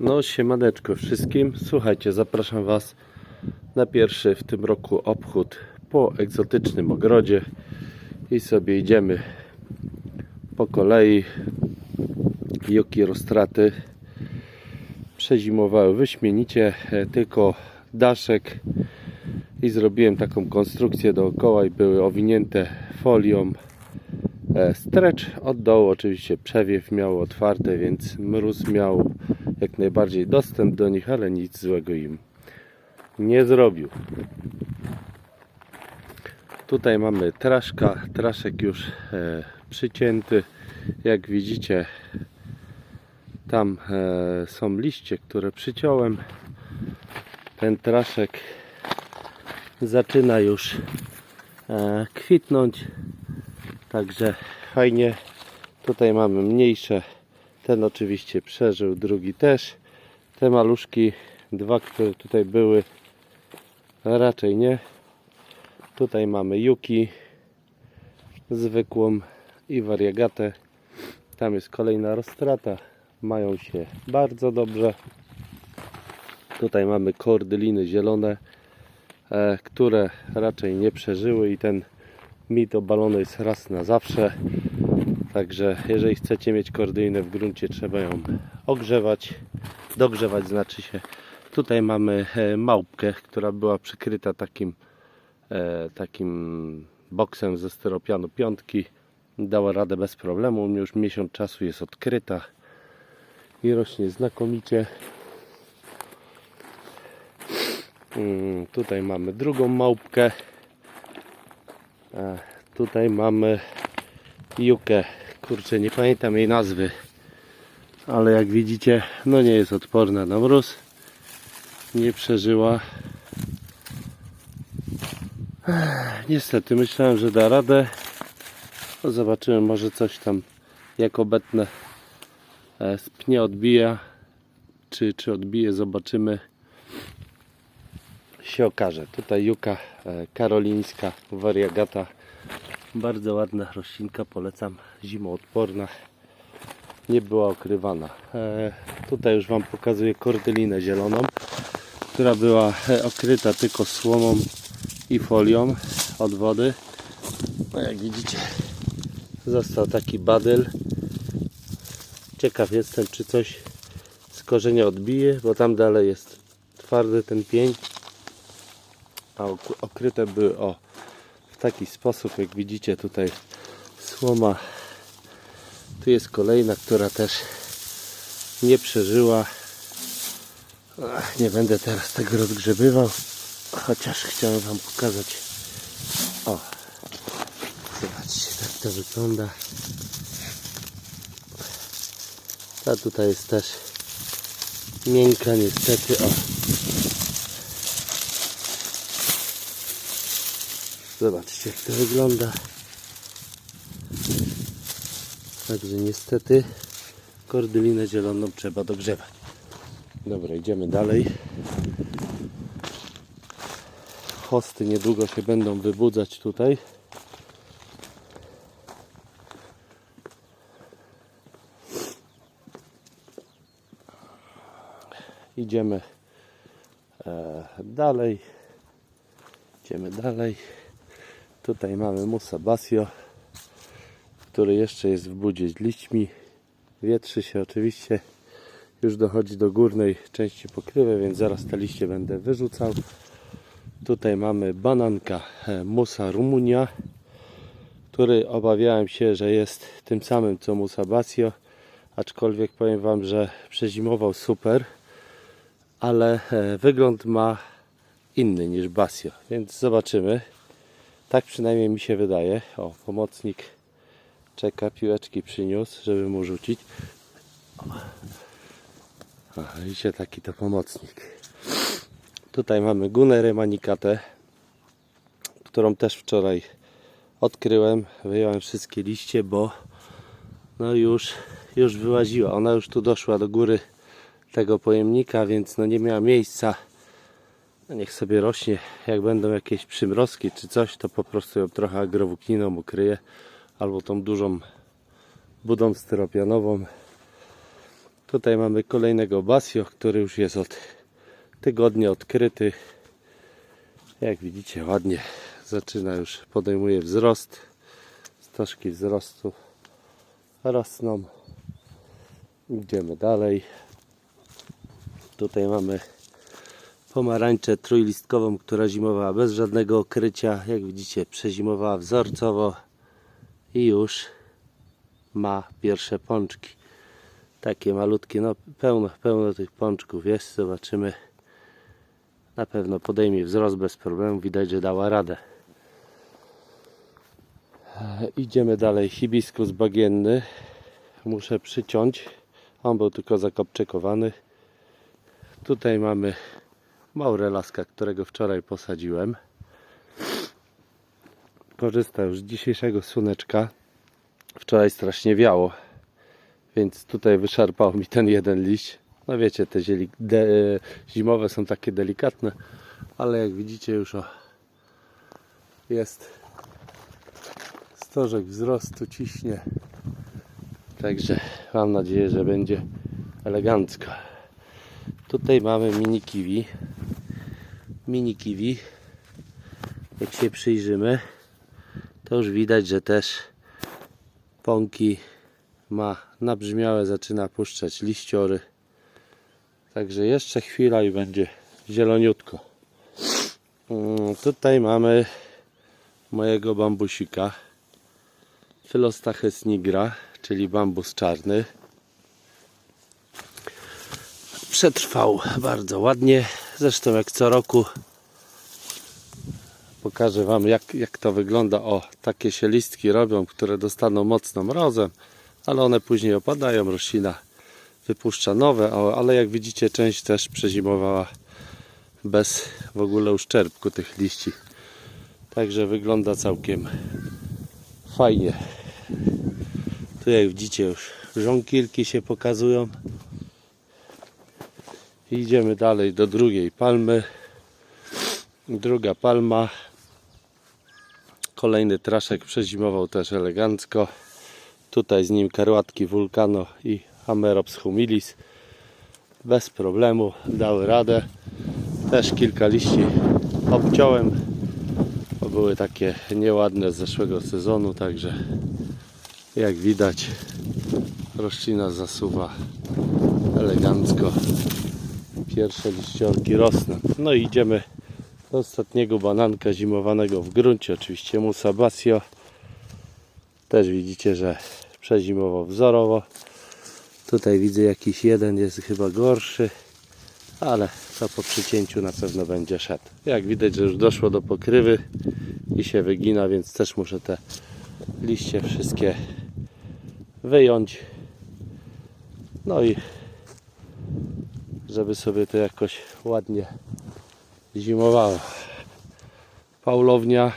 No siemaneczko wszystkim. Słuchajcie, zapraszam Was na pierwszy w tym roku obchód po egzotycznym ogrodzie i sobie idziemy po kolei. Juki roztraty przezimowały wyśmienicie, e, tylko daszek i zrobiłem taką konstrukcję dookoła i były owinięte folią E, Stretch od dołu oczywiście przewiew miał otwarte, więc mróz miał jak najbardziej dostęp do nich, ale nic złego im nie zrobił. Tutaj mamy traszka, traszek już e, przycięty. Jak widzicie, tam e, są liście, które przyciąłem. Ten traszek zaczyna już e, kwitnąć. Także fajnie. Tutaj mamy mniejsze. Ten oczywiście przeżył, drugi też. Te maluszki, dwa, które tutaj były, raczej nie. Tutaj mamy Yuki zwykłą i wariegatę. Tam jest kolejna roztrata. Mają się bardzo dobrze. Tutaj mamy kordyliny zielone, e, które raczej nie przeżyły i ten mit obalony jest raz na zawsze. Także jeżeli chcecie mieć kordyjnę w gruncie, trzeba ją ogrzewać. Dogrzewać znaczy się. Tutaj mamy e, małpkę, która była przykryta takim e, takim boksem ze styropianu piątki. Dała radę bez problemu. U mnie już miesiąc czasu jest odkryta i rośnie znakomicie. Mm, Tutaj mamy drugą małpkę. A tutaj mamy Jukę. Kurczę, nie pamiętam jej nazwy. Ale jak widzicie, no nie jest odporna na mróz. Nie przeżyła. Niestety myślałem, że da radę. No zobaczymy, może coś tam jak obetnę e, z pnie odbija. Czy, czy odbije, zobaczymy. Się okaże. Tutaj Juka e, karolińska, wariagata. Bardzo ładna roślinka, polecam. Zimoodporna. Nie była okrywana. E, tutaj już Wam pokazuję kordylinę zieloną, która była e, okryta tylko słomą i folią od wody. No jak widzicie, został taki badyl. Ciekaw jestem, czy coś z korzenia odbije, bo tam dalej jest twardy ten pień. A ok- okryte były o w taki sposób, jak widzicie tutaj słoma. Tu jest kolejna, która też nie przeżyła. Ach, nie będę teraz tego rozgrzebywał, chociaż chciałem Wam pokazać. O, zobaczcie, tak to wygląda. Ta tutaj jest też miękka niestety. O. Zobaczcie jak to wygląda. Także niestety kordylinę zieloną trzeba dogrzewać. Dobra, idziemy dalej. Hosty niedługo się będą wybudzać tutaj. Idziemy e, dalej. Idziemy dalej. Tutaj mamy Musa Basio, który jeszcze jest w budzie z liśćmi. Wietrzy się oczywiście. Już dochodzi do górnej części pokrywy, więc zaraz te liście będę wyrzucał. Tutaj mamy bananka e, Musa Rumunia, który obawiałem się, że jest tym samym co Musa Basio, aczkolwiek powiem Wam, że przezimował super, ale e, wygląd ma inny niż Basio, więc zobaczymy. Tak przynajmniej mi się wydaje. O, pomocnik czeka, piłeczki przyniósł, żeby mu rzucić. A, widzicie, taki to pomocnik. Tutaj mamy Gunerę Manikatę, którą też wczoraj odkryłem. Wyjąłem wszystkie liście, bo no już, już wyłaziła. Ona już tu doszła do góry tego pojemnika, więc no nie miała miejsca. No niech sobie rośnie. Jak będą jakieś przymrozki czy coś, to po prostu ją trochę agrowłókniną ukryję. Albo tą dużą budą styropianową. Tutaj mamy kolejnego basio, który już jest od tygodnia odkryty. Jak widzicie ładnie zaczyna już, podejmuje wzrost. Stożki wzrostu rosną. Idziemy dalej. Tutaj mamy pomarańczę trójlistkową, która zimowała bez żadnego okrycia. Jak widzicie, przezimowała wzorcowo i już ma pierwsze pączki. Takie malutkie, no pełno, pełno tych pączków jest. Zobaczymy. Na pewno podejmie wzrost bez problemu. Widać, że dała radę. Idziemy dalej. Hibiskus bagienny. Muszę przyciąć. On był tylko zakopczekowany. Tutaj mamy maurelaska, którego wczoraj posadziłem. Korzysta już z dzisiejszego słoneczka. Wczoraj strasznie wiało, więc tutaj wyszarpał mi ten jeden liść. No wiecie, te de, zimowe są takie delikatne, ale jak widzicie już o, jest stożek wzrostu, ciśnie. Także mam nadzieję, że będzie elegancko. Tutaj mamy mini kiwi. Mini kiwi. Jak się przyjrzymy, to już widać, że też pąki ma nabrzmiałe, zaczyna puszczać liściory. Także jeszcze chwila i będzie zieloniutko. Mm, Tutaj mamy mojego bambusika. Philostachys nigra, czyli bambus czarny. Przetrwał bardzo ładnie. Zresztą jak co roku pokażę Wam jak, jak to wygląda. O, takie się listki robią, które dostaną mocno mrozem, ale one później opadają. Roślina wypuszcza nowe, ale jak widzicie część też przezimowała bez w ogóle uszczerbku tych liści. Także wygląda całkiem fajnie. Tu jak widzicie już żonkilki się pokazują. Idziemy dalej do drugiej palmy. Druga palma. Kolejny traszek przezimował też elegancko. Tutaj z nim karłatki Vulcano i Amerops humilis. Bez problemu dały radę. Też kilka liści obciąłem. Bo były takie nieładne z zeszłego sezonu, także jak widać roślina zasuwa elegancko pierwsze liściorki rosną. No i idziemy do ostatniego bananka zimowanego w gruncie, oczywiście Musa Basio. Też widzicie, że przezimował wzorowo. Tutaj widzę jakiś jeden jest chyba gorszy, ale to po przycięciu na pewno będzie szedł. Jak widać, że już doszło do pokrywy i się wygina, więc też muszę te liście wszystkie wyjąć. No i żeby sobie to jakoś ładnie zimowało. Paulownia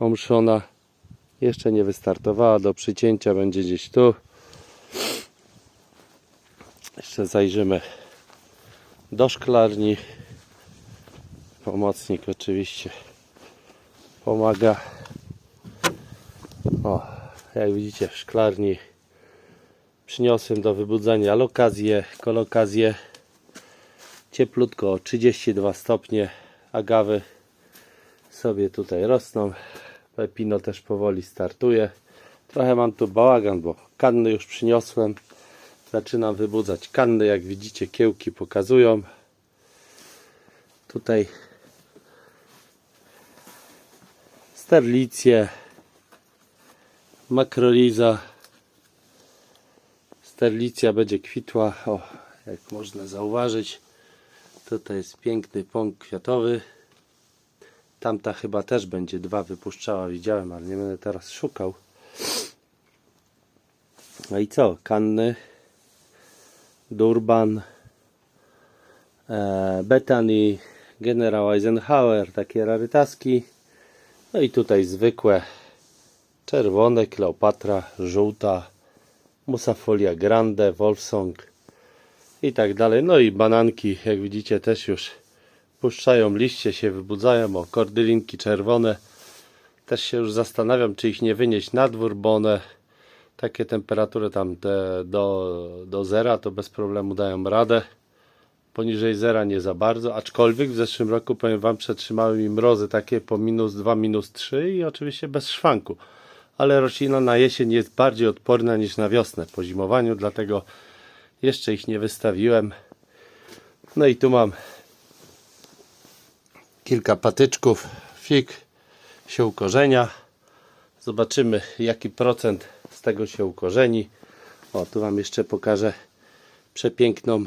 omszona jeszcze nie wystartowała, do przycięcia będzie gdzieś tu. Jeszcze zajrzymy do szklarni. Pomocnik oczywiście pomaga. O, jak widzicie w szklarni przyniosłem do wybudzenia lokazję, kolokazję cieplutko 32 stopnie agawy sobie tutaj rosną. Pepino też powoli startuje. Trochę mam tu bałagan bo kanny już przyniosłem. Zaczynam wybudzać kanny jak widzicie kiełki pokazują. Tutaj sterlicję makroliza. Sterlicja będzie kwitła. O jak można zauważyć Tutaj jest piękny pąk kwiatowy. Tamta chyba też będzie dwa wypuszczała, widziałem, ale nie będę teraz szukał. No i co? Kanny, Durban, e, Bethany, General Eisenhower, takie rarytaski. No i tutaj zwykłe czerwone, Kleopatra, żółta, Musafolia Grande, Wolfsong i tak dalej. No i bananki, jak widzicie, też już puszczają liście, się wybudzają. O, kordylinki czerwone. Też się już zastanawiam, czy ich nie wynieść na dwór, bo one takie temperatury tam te do, do zera to bez problemu dają radę. Poniżej zera nie za bardzo, aczkolwiek w zeszłym roku powiem Wam przetrzymały mi mrozy takie po minus 2, minus 3 i oczywiście bez szwanku. Ale roślina na jesień jest bardziej odporna niż na wiosnę po zimowaniu, dlatego jeszcze ich nie wystawiłem. No i tu mam kilka patyczków fig się ukorzenia. Zobaczymy jaki procent z tego się ukorzeni. O, tu Wam jeszcze pokażę przepiękną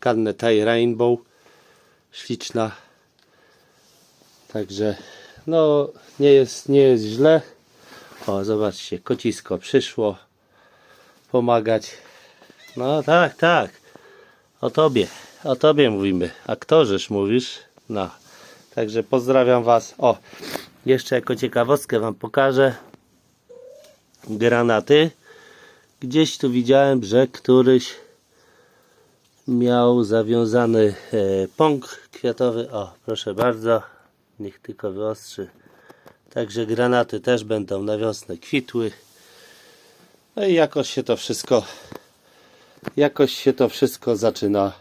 kannę Thai Rainbow. Śliczna. Także no nie jest, nie jest źle. O, zobaczcie, kocisko przyszło pomagać. No tak, tak. O tobie, o tobie mówimy. A mówisz? No. Także pozdrawiam Was. O, jeszcze jako ciekawostkę Wam pokażę granaty. Gdzieś tu widziałem, że któryś miał zawiązany e, pąk kwiatowy. O, proszę bardzo. Niech tylko wyostrzy. Także granaty też będą na wiosnę kwitły. No i jakoś się to wszystko jakoś się to wszystko zaczyna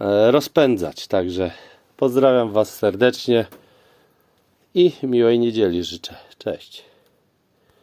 e, rozpędzać. Także pozdrawiam Was serdecznie i miłej niedzieli życzę. Cześć.